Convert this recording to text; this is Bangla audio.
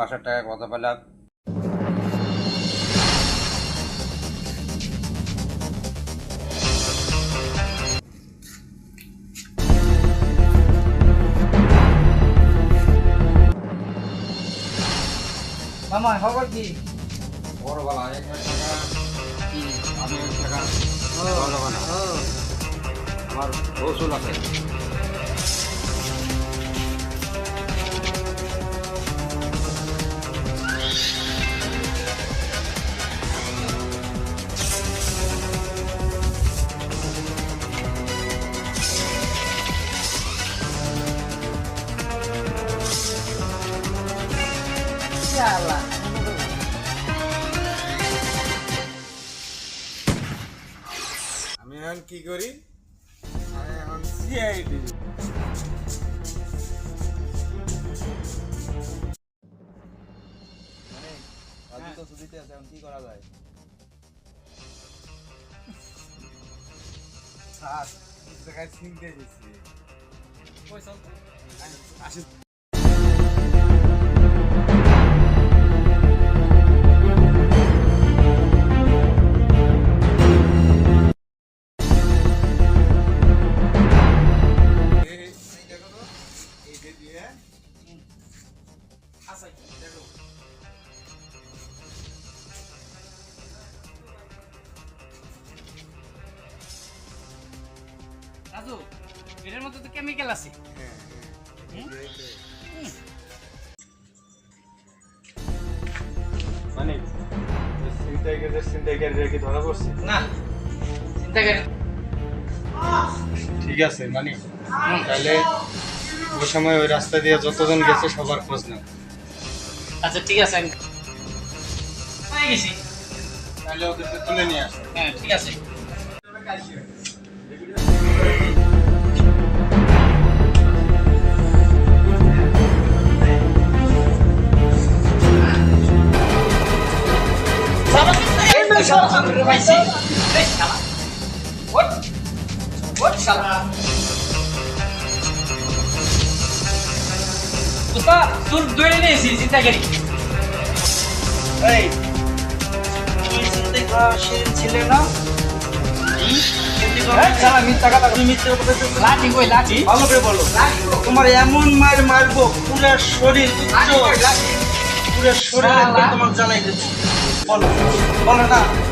মাসের টাকা কত পেলাম? মামা খবর কি? বড় বলা এক টাকা কি আমি টাকা দেওয়া যাবে না। আমার কৌশল আছে শালা আমি এখন কি করি? আমি এখন সিআইডি তো। ছুটিতে আছে এখন কি করা যায়? স্যার এক জায়গায় চিনতে গেছি আসি রাজু এটার মধ্যে তো কেমিক্যাল আছে। মানে ছিনতাইকারীদের ছিনতাইকারীরা কি ধরা পড়ছে? না ঠিক আছে মানে তাহলে ওই সময় ওই রাস্তা দিয়ে যতজন গেছে সবার খোঁজ নাও। আচ্ছা ঠিক আছে আমি হয়ে গেছি। তাহলে ওদেরকে তুলে নিয়ে আসো। হ্যাঁ ঠিক আছে। তোর দৌড়ে নিয়েছি চিন্তা করি এই তুই চিন্তাই করা সেদিন ছিলে না তোমার এমন মার মারবো পুরো শরীর পুরো শরীর তোমার জ্বালাই দিচ্ছি বলো বলো না।